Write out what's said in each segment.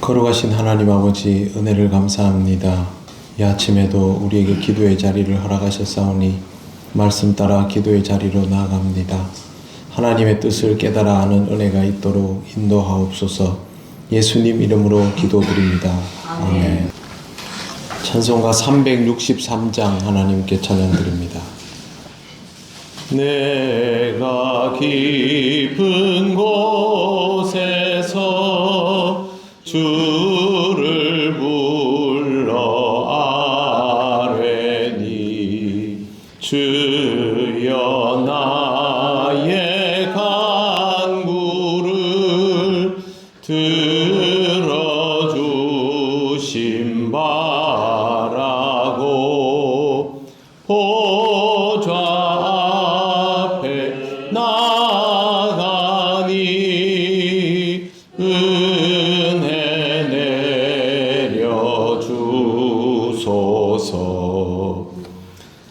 걸어가신 하나님 아버지 은혜를 감사합니다. 이 아침에도 우리에게 기도의 자리를 허락하셨사오니 말씀 따라 기도의 자리로 나아갑니다. 하나님의 뜻을 깨달아 아는 은혜가 있도록 인도하옵소서 예수님 이름으로 기도드립니다. 아멘. 찬송가 363장 하나님께 찬양드립니다. 내가 깊은 곳에 서 주소서.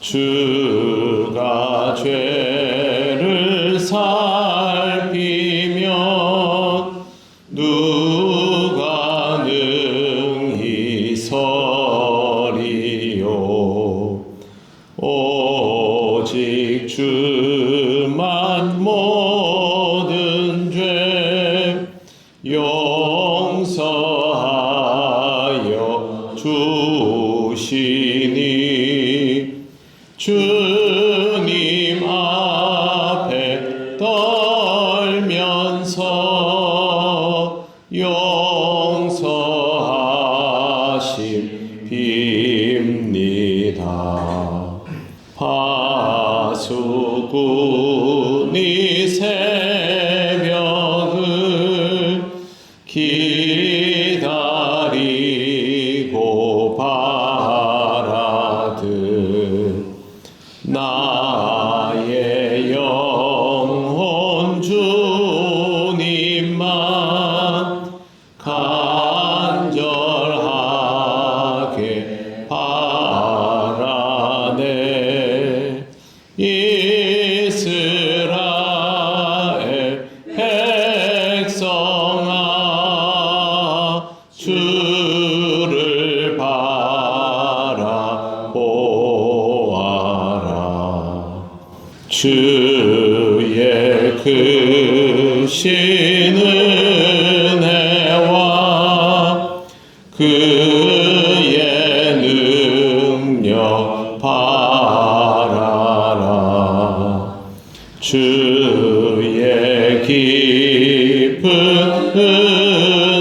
주가 죄를 살 빕니다. 파수꾼이 새벽을 기다리고 바라듯 나의 영혼 주님만 주의 크신 은혜와 그의 능력 바라라. 주의 깊은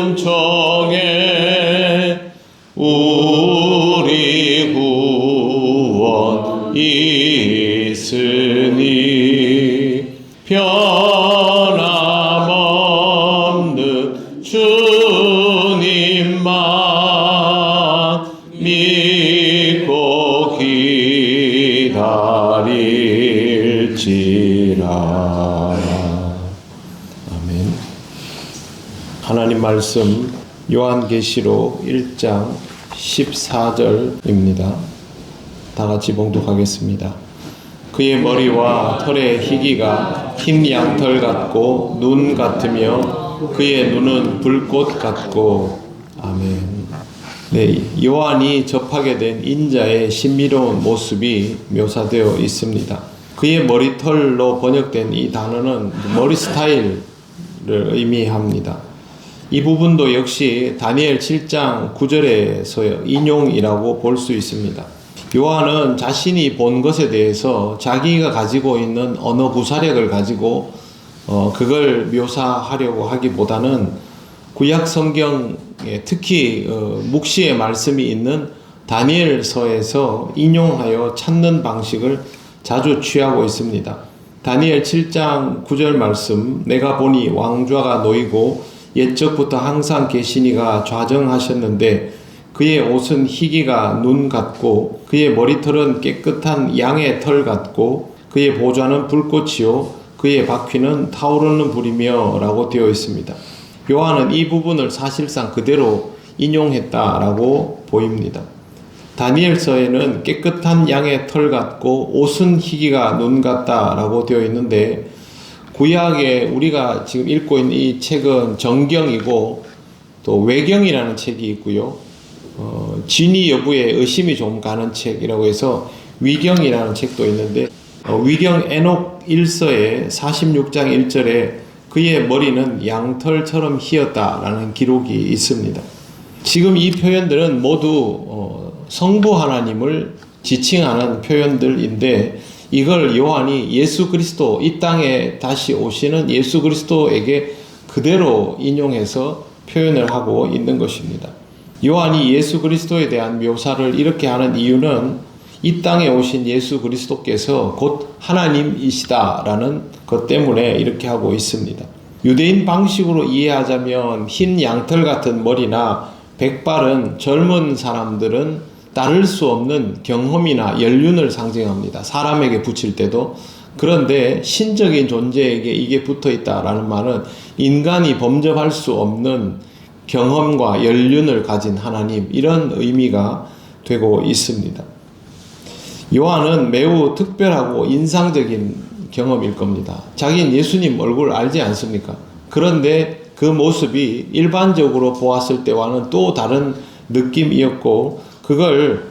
은총에 기다릴지라 아멘 하나님 말씀 요한계시록 1장 14절입니다. 다 같이 봉독하겠습니다. 그의 머리와 털의 희기가 흰 양털 같고 눈 같으며 그의 눈은 불꽃 같고 아멘. 네, 요한이 접하게 된 인자의 신비로운 모습이 묘사되어 있습니다. 그의 머리털로 번역된 이 단어는 머리 스타일을 의미합니다. 이 부분도 역시 다니엘 7장 9절에서 인용이라고 볼 수 있습니다. 요한은 자신이 본 것에 대해서 자기가 가지고 있는 언어 구사력을 가지고 어, 그걸 묘사하려고 하기보다는 구약 성경에 특히 어, 묵시의 말씀이 있는 다니엘서에서 인용하여 찾는 방식을 자주 취하고 있습니다. 다니엘 7장 9절 말씀 내가 보니 왕좌가 놓이고 옛적부터 항상 계시니가 좌정하셨는데 그의 옷은 희기가 눈 같고 그의 머리털은 깨끗한 양의 털 같고 그의 보좌는 불꽃이요 그의 바퀴는 타오르는 불이며 라고 되어 있습니다. 요한은 이 부분을 사실상 그대로 인용했다라고 보입니다. 다니엘서에는 깨끗한 양의 털 같고 옷은 희기가 눈 같다라고 되어 있는데 구약에 우리가 지금 읽고 있는 이 책은 정경이고 또 외경이라는 책이 있고요. 어, 진위 여부에 의심이 좀 가는 책이라고 해서 위경이라는 책도 있는데 어, 위경 에녹 1서의 46장 1절에 그의 머리는 양털처럼 희었다라는 기록이 있습니다. 지금 이 표현들은 모두 어, 성부 하나님을 지칭하는 표현들인데 이걸 요한이 예수 그리스도 이 땅에 다시 오시는 예수 그리스도에게 그대로 인용해서 표현을 하고 있는 것입니다. 요한이 예수 그리스도에 대한 묘사를 이렇게 하는 이유는 이 땅에 오신 예수 그리스도께서 곧 하나님이시다라는 것 때문에 이렇게 하고 있습니다. 유대인 방식으로 이해하자면 흰 양털 같은 머리나 백발은 젊은 사람들은 따를 수 없는 경험이나 연륜을 상징합니다. 사람에게 붙일 때도. 그런데 신적인 존재에게 이게 붙어 있다라는 말은 인간이 범접할 수 없는 경험과 연륜을 가진 하나님, 이런 의미가 되고 있습니다. 요한은 매우 특별하고 인상적인 경험일 겁니다. 자기는 예수님 얼굴 알지 않습니까? 그런데 그 모습이 일반적으로 보았을 때와는 또 다른 느낌이었고, 그걸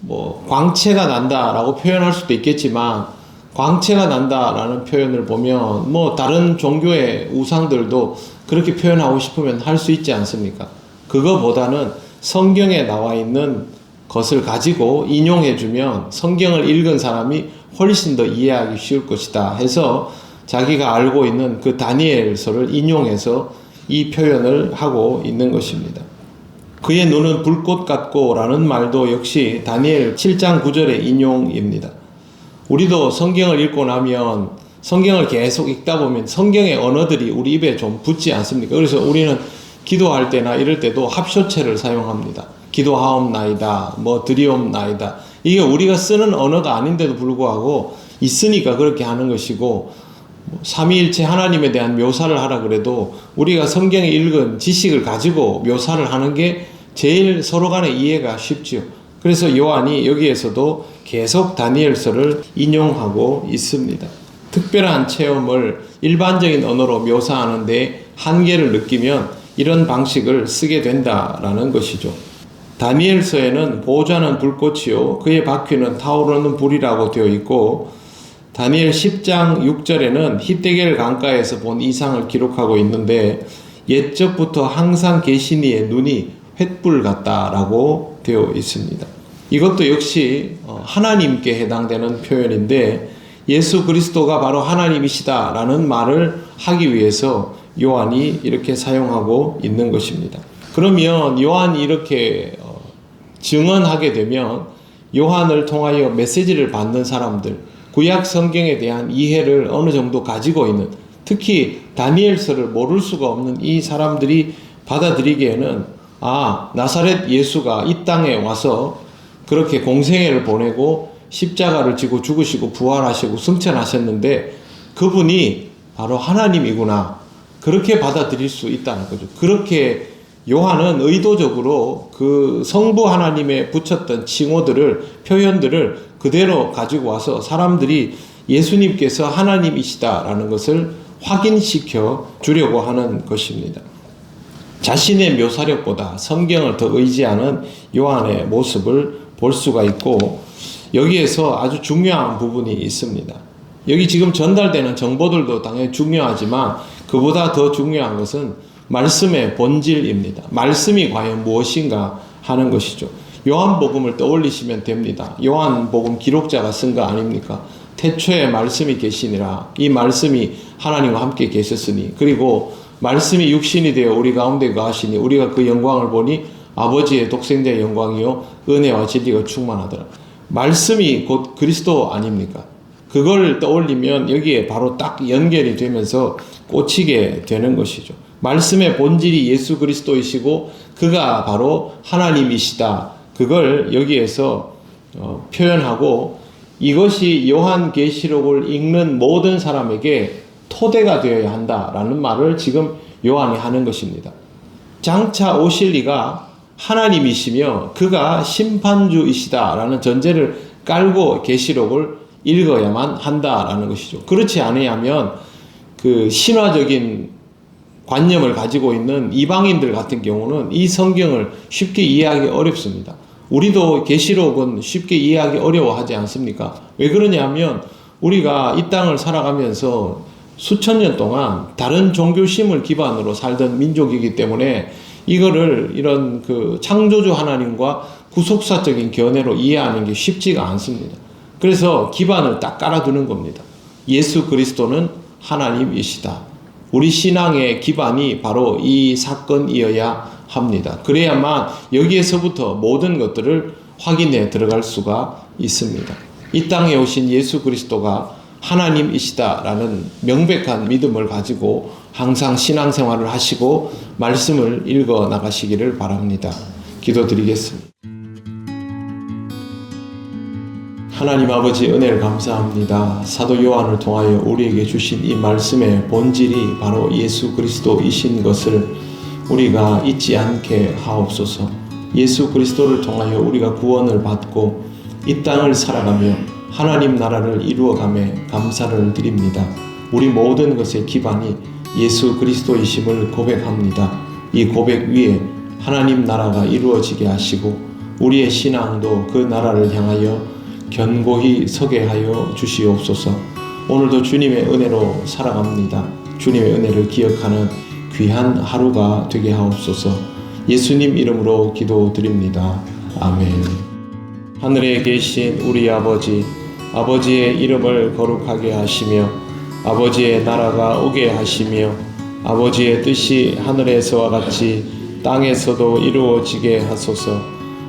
뭐 광채가 난다라고 표현할 수도 있겠지만, 광채가 난다라는 표현을 보면 뭐 다른 종교의 우상들도 그렇게 표현하고 싶으면 할 수 있지 않습니까? 그거보다는 성경에 나와 있는 것을 가지고 인용해 주면 성경을 읽은 사람이 훨씬 더 이해하기 쉬울 것이다 해서 자기가 알고 있는 그 다니엘서를 인용해서 이 표현을 하고 있는 것입니다. 그의 눈은 불꽃 같고 라는 말도 역시 다니엘 7장 9절의 인용입니다. 우리도 성경을 읽고 나면 성경을 계속 읽다 보면 성경의 언어들이 우리 입에 좀 붙지 않습니까? 그래서 우리는 기도할 때나 이럴 때도 합쇼체를 사용합니다. 기도하옵나이다, 뭐 드리옵나이다. 이게 우리가 쓰는 언어가 아닌데도 불구하고 있으니까 그렇게 하는 것이고 뭐 삼위일체 하나님에 대한 묘사를 하라 그래도 우리가 성경에 읽은 지식을 가지고 묘사를 하는 게 제일 서로 간에 이해가 쉽지요. 그래서 요한이 여기에서도 계속 다니엘서를 인용하고 있습니다. 특별한 체험을 일반적인 언어로 묘사하는데 한계를 느끼면 이런 방식을 쓰게 된다라는 것이죠. 다니엘서에는 보좌는 불꽃이요 그의 바퀴는 타오르는 불이라고 되어 있고 다니엘 10장 6절에는 히데겔 강가에서 본 이상을 기록하고 있는데 옛적부터 항상 계신 이의 눈이 횃불 같다라고 되어 있습니다. 이것도 역시 어, 하나님께 해당되는 표현인데 예수 그리스도가 바로 하나님이시다라는 말을 하기 위해서 요한이 이렇게 사용하고 있는 것입니다. 그러면 요한이 이렇게 어, 증언하게 되면 요한을 통하여 메시지를 받는 사람들, 구약 성경에 대한 이해를 어느 정도 가지고 있는 특히 다니엘서를 모를 수가 없는 이 사람들이 받아들이기에는 아, 나사렛 예수가 이 땅에 와서 그렇게 공생애를 보내고 십자가를 지고 죽으시고 부활하시고 승천하셨는데 그분이 바로 하나님이구나. 그렇게 받아들일 수 있다는 거죠. 그렇게 요한은 의도적으로 그 성부 하나님의 붙였던 칭호들을 표현들을 그대로 가지고 와서 사람들이 예수님께서 하나님이시다라는 것을 확인시켜 주려고 하는 것입니다. 자신의 묘사력보다 성경을 더 의지하는 요한의 모습을 볼 수가 있고 여기에서 아주 중요한 부분이 있습니다. 여기 지금 전달되는 정보들도 당연히 중요하지만 그보다 더 중요한 것은 말씀의 본질입니다. 말씀이 과연 무엇인가 하는 것이죠. 요한복음을 떠올리시면 됩니다. 요한복음 기록자가 쓴 거 아닙니까? 태초에 말씀이 계시니라. 이 말씀이 하나님과 함께 계셨으니. 그리고 말씀이 육신이 되어 우리 가운데 거하시니 우리가 그 영광을 보니 아버지의 독생자의 영광이요 은혜와 진리가 충만하더라. 말씀이 곧 그리스도 아닙니까? 그걸 떠올리면 여기에 바로 딱 연결이 되면서 꽂히게 되는 것이죠. 말씀의 본질이 예수 그리스도이시고 그가 바로 하나님이시다. 그걸 여기에서 어, 표현하고 이것이 요한 계시록을 읽는 모든 사람에게 토대가 되어야 한다라는 말을 지금 요한이 하는 것입니다. 장차 오실 이가 하나님이시며 그가 심판주이시다라는 전제를 깔고 계시록을 읽어야만 한다라는 것이죠. 그렇지 않으면 그 신화적인 관념을 가지고 있는 이방인들 같은 경우는 이 성경을 쉽게 이해하기 어렵습니다. 우리도 계시록은 쉽게 이해하기 어려워하지 않습니까? 왜 그러냐면 우리가 이 땅을 살아가면서 수천 년 동안 다른 종교심을 기반으로 살던 민족이기 때문에 이거를 이런 그 창조주 하나님과 구속사적인 견해로 이해하는 게 쉽지가 않습니다. 그래서 기반을 딱 깔아두는 겁니다. 예수 그리스도는 하나님이시다. 우리 신앙의 기반이 바로 이 사건이어야 합니다. 그래야만 여기에서부터 모든 것들을 확인해 들어갈 수가 있습니다. 이 땅에 오신 예수 그리스도가 하나님이시다라는 명백한 믿음을 가지고 항상 신앙생활을 하시고 말씀을 읽어 나가시기를 바랍니다. 기도드리겠습니다. 하나님 아버지 은혜를 감사합니다. 사도 요한을 통하여 우리에게 주신 이 말씀의 본질이 바로 예수 그리스도이신 것을 우리가 잊지 않게 하옵소서. 예수 그리스도를 통하여 우리가 구원을 받고 이 땅을 살아가며 하나님 나라를 이루어감에 감사를 드립니다. 우리 모든 것의 기반이 예수 그리스도이심을 고백합니다. 이 고백 위에 하나님 나라가 이루어지게 하시고 우리의 신앙도 그 나라를 향하여 견고히 서게 하여 주시옵소서. 오늘도 주님의 은혜로 살아갑니다. 주님의 은혜를 기억하는 귀한 하루가 되게 하옵소서. 예수님 이름으로 기도드립니다. 아멘. 하늘에 계신 우리 아버지, 아버지의 이름을 거룩하게 하시며, 아버지의 나라가 오게 하시며, 아버지의 뜻이 하늘에서와 같이 땅에서도 이루어지게 하소서.